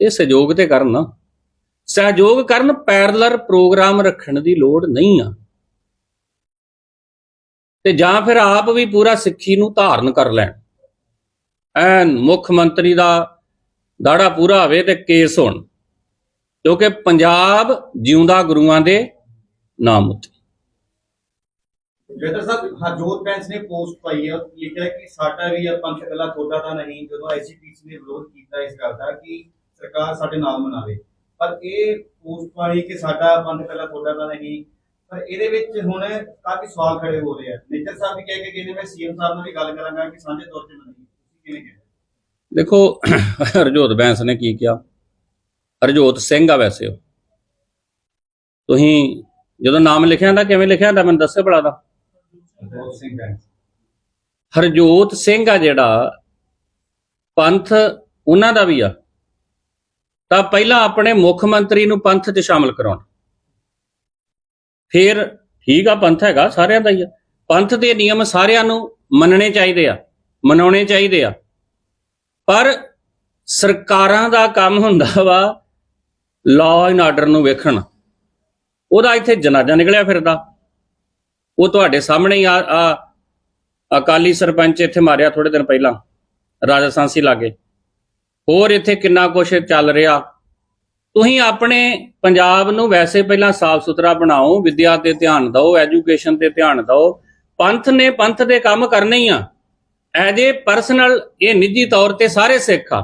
ਇਹ ਸਹਿਯੋਗ ਤੇ ਕਰਨ ਨਾ। ਸਹਿਯੋਗ ਕਰਨ ਪੈਰਲਰ ਪ੍ਰੋਗਰਾਮ ਰੱਖਣ ਦੀ ਲੋੜ ਨਹੀਂ ਆ। ਤੇ ਜਾਂ ਫਿਰ ਆਪ ਵੀ ਪੂਰਾ ਸਿੱਖੀ ਨੂੰ ਧਾਰਨ ਕਰ ਲੈਣ। ਐਨ ਮੁੱਖ ਮੰਤਰੀ ਦਾ ਦਾੜਾ ਪੂਰਾ ਹੋਵੇ ਤੇ ਕੇਸ ਹੋਣ। ਕਿਉਂਕਿ ਪੰਜਾਬ ਜਿਉਂਦਾ ਗੁਰੂਆਂ ਦੇ ਨਾਮ ਉੱਤੇ। ਜੇਦਰ ਸਾਹਿਬ ਹਰਜੋਤ ਬੈਂਸ ਨੇ ਪੋਸਟ ਪਾਈ ਹੈ ਲਿਖਿਆ ਕਿ ਸਾਡਾ ਵੀ ਇਹ ਪੰਥ ਇਕੱਲਾ ਤੁਹਾਡਾ ਤਾਂ ਨਹੀਂ, ਜਦੋਂ ਆਈਸੀਪੀਸੀ ਨੇ ਵਿਰੋਧ ਕੀਤਾ ਇਸ ਗੱਲ ਦਾ ਕਿ ਸਰਕਾਰ ਸਾਡੇ ਨਾਲ ਮਨਾਵੇ ਪਰ ਇਹ ਪੋਸਟ ਪਾਈ ਕਿ ਸਾਡਾ ਪੰਥ ਇਕੱਲਾ ਤੁਹਾਡਾ ਤਾਂ ਨਹੀਂ, ਪਰ ਇਹਦੇ ਵਿੱਚ ਹੁਣ ਕਾਫੀ ਸਵਾਲ ਖੜੇ ਹੋ ਰਹੇ ਆ। ਨੇਤਰ ਸਾਹਿਬ ਵੀ ਕਹਿ ਕੇ ਗਏ ਨੇ, ਮੈਂ ਸੀਐਮ ਸਾਹਿਬ ਨਾਲ ਵੀ ਗੱਲ ਕਰਾਂਗਾ ਕਿ ਸਾਂਝੇ ਤੌਰ ਤੇ ਮਨਾਈਏ ਤੁਸੀਂ ਕਿਵੇਂ ਕਹਿੰਦੇ ਦੇਖੋ, ਹਰਜੋਤ ਬੈਂਸ ਨੇ ਕੀ ਕਿਹਾ? ਹਰਜੋਤ ਸਿੰਘ ਆ ਵੈਸੇ ਉਹ। ਤੁਸੀਂ ਜਦੋਂ ਨਾਮ ਲਿਖਿਆ ਹੁੰਦਾ, ਕਿਵੇਂ ਲਿਖਿਆ ਹੁੰਦਾ, ਮੈਨੂੰ ਦੱਸੇ ਬੜਾ ਦਾ ਬਹੁਤ ਸਿੰਘ ਬੈਂਸ ਹਰਜੋਤ ਸਿੰਘ ਆ ਜਿਹੜਾ, ਪੰਥ ਉਹਨਾਂ ਦਾ ਵੀ ਆ। ਤਾਂ ਪਹਿਲਾਂ ਆਪਣੇ ਮੁੱਖ ਮੰਤਰੀ ਨੂੰ ਪੰਥ 'ਚ ਸ਼ਾਮਲ ਕਰਾਉਣ। ਫਿਰ ਠੀਕ ਆ, ਪੰਥ ਹੈਗਾ, ਸਾਰਿਆਂ ਦਾ ਹੀ ਆ। ਪੰਥ ਦੇ ਨਿਯਮ ਸਾਰਿਆਂ ਨੂੰ ਮੰਨਣੇ ਚਾਹੀਦੇ ਆ, ਮਨਾਉਣੇ ਚਾਹੀਦੇ ਆ। ਪਰ ਸਰਕਾਰਾਂ ਦਾ ਕੰਮ ਹੁੰਦਾ ਵਾ ਲਾਅ ਐਂਡ ਆਰਡਰ ਨੂੰ ਵੇਖਣ। ਉਹਦਾ ਇੱਥੇ ਜਨਾਜ਼ਾ ਨਿਕਲਿਆ ਫਿਰਦਾ। ਉਹ ਤੁਹਾਡੇ ਸਾਹਮਣੇ ਹੀ ਆ ਅਕਾਲੀ ਸਰਪੰਚ ਇੱਥੇ ਮਾਰਿਆ ਥੋੜੇ ਦਿਨ ਪਹਿਲਾਂ, ਰਾਜਾ ਸਾਂਸੀ ਲਾਗੇ। ਹੋਰ ਇੱਥੇ ਕਿੰਨਾ ਕੁਝ ਚੱਲ ਰਿਹਾ। ਤੁਸੀਂ ਆਪਣੇ ਪੰਜਾਬ ਨੂੰ ਵੈਸੇ ਪਹਿਲਾਂ ਸਾਫ਼ ਸੁਥਰਾ ਬਣਾਓ, ਵਿਦਿਆ ਤੇ ਧਿਆਨ ਦਿਓ ਐਜੂਕੇਸ਼ਨ ਤੇ ਧਿਆਨ ਦਿਓ। ਪੰਥ ਨੇ ਪੰਥ ਦੇ ਕੰਮ ਕਰਨੇ ਹੀ ਆ। ਐਜ ਏ ਪਰਸਨਲ ਇਹ ਨਿੱਜੀ ਤੌਰ ਤੇ ਸਾਰੇ ਸਿੱਖ ਆ।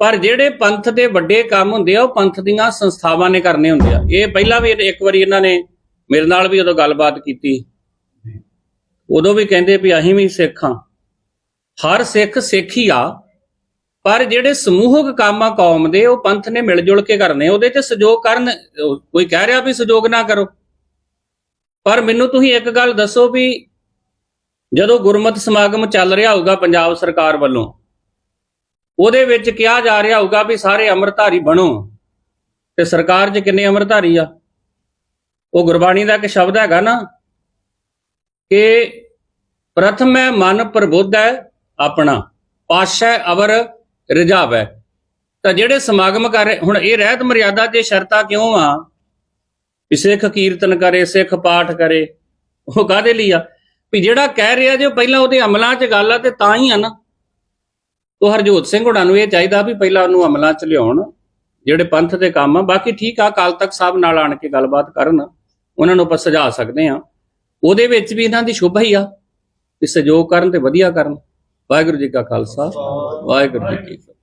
ਪਰ ਜਿਹੜੇ ਪੰਥ ਦੇ ਵੱਡੇ ਕੰਮ ਹੁੰਦੇ ਆ, ਉਹ ਪੰਥ ਦੀਆਂ ਸੰਸਥਾਵਾਂ ਨੇ ਕਰਨੇ ਹੁੰਦੇ ਆ। ਇਹ ਪਹਿਲਾਂ ਵੀ ਇੱਕ ਵਾਰੀ ਇਹਨਾਂ ਨੇ ਮੇਰੇ ਨਾਲ ਵੀ ਉਦੋਂ ਗੱਲਬਾਤ ਕੀਤੀ। ਉਦੋਂ ਵੀ ਕਹਿੰਦੇ ਵੀ ਅਸੀਂ ਵੀ ਸਿੱਖ ਹਾਂ ਹਰ ਸਿੱਖ ਸਿੱਖ ਹੀ ਆ। ਪਰ ਜਿਹੜੇ ਸਮੂਹਕ ਕੰਮ ਆ ਕੌਮ ਦੇ, ਉਹ ਪੰਥ ਨੇ ਮਿਲ ਜੁਲ ਕੇ ਕਰਨੇ। ਉਹਦੇ ਤੇ ਸਹਿਯੋਗ ਕਰਨ ਕੋਈ ਕਹਿ ਰਿਹਾ ਵੀ ਸਹਿਯੋਗ ਨਾ ਕਰੋ। ਪਰ ਮੈਨੂੰ ਤੁਸੀਂ ਇੱਕ ਗੱਲ ਦੱਸੋ ਵੀ ਜਦੋਂ ਗੁਰਮਤਿ ਸਮਾਗਮ ਚੱਲ ਰਿਹਾ ਹੋਊਗਾ ਪੰਜਾਬ ਸਰਕਾਰ ਵੱਲੋਂ, ਉਹਦੇ ਵਿੱਚ ਕਿਹਾ ਜਾ ਰਿਹਾ ਹੋਊਗਾ ਵੀ ਸਾਰੇ ਅੰਮ੍ਰਿਤਧਾਰੀ ਬਣੋ। ਤੇ ਸਰਕਾਰ 'ਚ ਕਿੰਨੇ ਅੰਮ੍ਰਿਤਧਾਰੀ ਆ? ਉਹ ਗੁਰਬਾਣੀ ਦਾ ਇੱਕ ਸ਼ਬਦ ਹੈਗਾ ਨਾ ਕਿ ਪ੍ਰਥਮ ਹੈ ਮਨ ਪ੍ਰਬੁੱਧ ਹੈ ਆਪਣਾ, ਪਾਸ਼ੈ ਅਵਰ ਰਿਜਾਵੈ ਤਾਂ ਜਿਹੜੇ ਸਮਾਗਮ ਕਰ ਰਹੇ, ਹੁਣ ਇਹ ਰਹਿਤ ਮਰਿਆਦਾ ਤੇ ਸ਼ਰਤਾਂ ਕਿਉਂ ਆ? ਵੀ ਸਿੱਖ ਕੀਰਤਨ ਕਰੇ, ਸਿੱਖ ਪਾਠ ਕਰੇ, ਉਹ ਕਾਦੇ ਲਈ ਆ? ਵੀ ਜਿਹੜਾ ਕਹਿ ਰਿਹਾ ਜੇ ਪਹਿਲਾਂ ਉਹਦੇ ਅਮਲਾਂ 'ਚ ਗੱਲ ਆ ਤੇ ਤਾਂ ਹੀ ਆ ਨਾ। ਤੋ ਹਰਜੋਤ ਸਿੰਘ ਹੁਣਾਂ ਨੂੰ ਇਹ ਚਾਹੀਦਾ ਵੀ ਪਹਿਲਾਂ ਉਹਨੂੰ ਅਮਲਾਂ 'ਚ ਲਿਆਉਣ, ਜਿਹੜੇ ਪੰਥ ਦੇ ਕੰਮ ਆ। ਬਾਕੀ ਠੀਕ ਆ ਕਾਲ ਤੱਕ ਸਾਹਿਬ ਨਾਲ ਆਣ ਕੇ ਗੱਲਬਾਤ ਕਰਨ, ਉਹਨਾਂ ਨੂੰ ਆਪਾਂ ਸੁਝਾ ਸਕਦੇ ਆ ਉਹਦੇ ਵਿੱਚ ਵੀ ਇਹਨਾਂ ਦੀ ਸ਼ੁਭ ਹੀ ਆ ਕਿ ਸਹਿਯੋਗ ਕਰਨ ਤੇ ਵਧੀਆ ਕਰਨ। ਵਾਹਿਗੁਰੂ ਜੀ ਕਾ ਖਾਲਸਾ, ਵਾਹਿਗੁਰੂ ਜੀ ਕੀ ਫਤਿਹ।